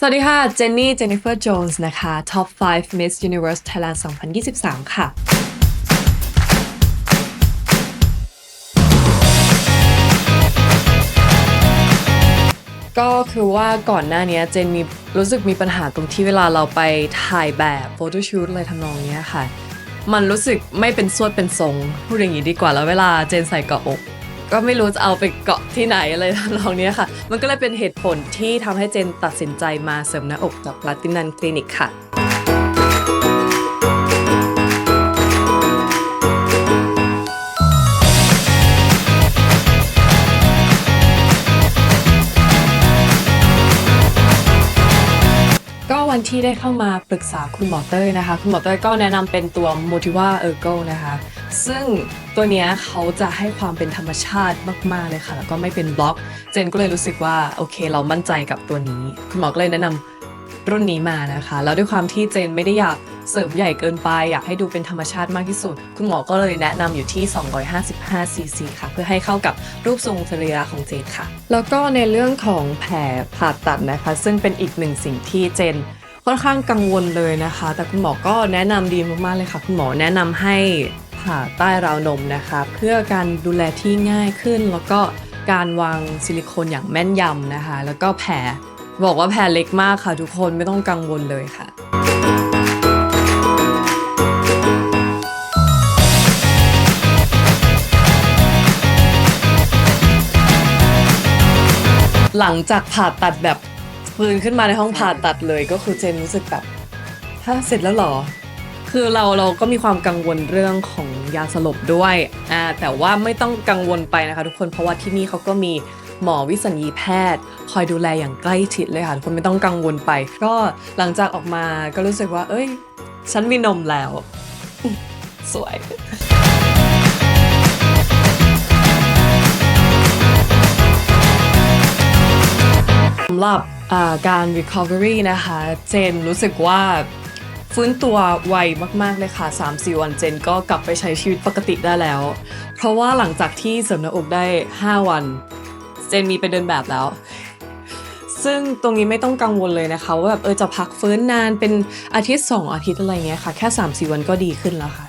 สวัสดีค่ะ เจนนี่ เจนนิเฟอร์ โจนส์ นะคะ Top 5 Miss Universe Thailand 2023 ค่ะ ก็คือว่าก่อนหน้านี้เจนมีรู้สึกมีปัญหาตรงที่เวลาเราไปถ่ายแบบโฟโต้ชูตอะไรทำนองนี้ค่ะ มันรู้สึกไม่เป็นสวดเป็นทรง พูดอย่างนี้ดีกว่าแล้วเวลาเจนใส่เกาะอก ก็ไม่รู้จะเอาไปเกาะที่ไหนอะไรทำนองเนี้ยค่ะ มันก็เลยเป็นเหตุผลที่ทำให้เจนตัดสินใจมาเสริมหน้าอกจากลาตินันคลินิกค่ะันที่ได้เข้ามาปรึกษาคุณหมอเต้ยนะคะ คุณหมอเต้ยก็แนะนำเป็นตัว Motiva Ergo นะคะ ซึ่งตัวเนี้ยเขาจะให้ความเป็นธรรมชาติมาก ๆ เลยค่ะ แล้วก็ไม่เป็นบล็อก เจนก็เลยรู้สึกว่า โอเค เรามั่นใจกับตัวนี้ คุณหมอก็เลยแนะนำรุ่นนี้มานะคะ แล้วด้วยความที่เจนไม่ได้อยากเสริมใหญ่เกินไป อยากให้ดูเป็นธรรมชาติมากที่สุด คุณหมอก็เลยแนะนำอยู่ที่ 255ซีซีค่ะ เพื่อให้เข้ากับรูปทรงสรีระของเจนค่ะ แล้วก็ในเรื่องของแผลผ่าตัดนะคะ ซึ่งเป็นอีกหนึ่งสิ่งที่เจน ค่อนข้างกังวลเลยนะคะ แต่คุณหมอก็แนะนำดีมากๆเลยค่ะ คุณหมอแนะนำให้ผ่าใต้ราวนมนะคะ เพื่อการดูแลที่ง่ายขึ้น แล้วก็การวางซิลิโคนอย่างแม่นยำนะคะ แล้วก็แผลบอกว่าแผลเล็กมากค่ะ ทุกคนไม่ต้องกังวลเลยค่ะหลังจากผ่าตัดแบบ ฟื้นขึ้นมาในห้องผ่าตัดเลยก็คือเจนรู้สึกแบบถ้าเสร็จแล้วหรอ คือเราเราก็มีความกังวลเรื่องของยาสลบด้วยอ่าแต่ว่าไม่ต้องกังวลไปนะคะ ทุกคนเพราะว่าที่นี่เขาก็มีหมอวิสัญญีแพทย์ คอยดูแลอย่างใกล้ชิดเลยค่ะทุกคนไม่ต้องกังวลไป ก็หลังจากออกมาก็รู้สึกว่า เอ้ย ฉันมีนมแล้ว สวยสำหรับอ่า การ recovery นะคะ เจนรู้สึกว่าฟื้นตัวไวมาก ๆ เลยค่ะ 3-4 วันเจนก็กลับไปใช้ชีวิตปกติได้แล้ว เพราะว่าหลังจากที่เสริมหน้าอกได้ 5 วัน เจนมีไปเดินแบบแล้ว ซึ่งตรงนี้ไม่ต้องกังวลเลยนะคะ ว่าแบบเออจะพักฟื้นนานเป็นอาทิตย์ 2 อาทิตย์อะไรเงี้ยค่ะ แค่ 3-4 วันก็ดีขึ้นแล้วค่ะ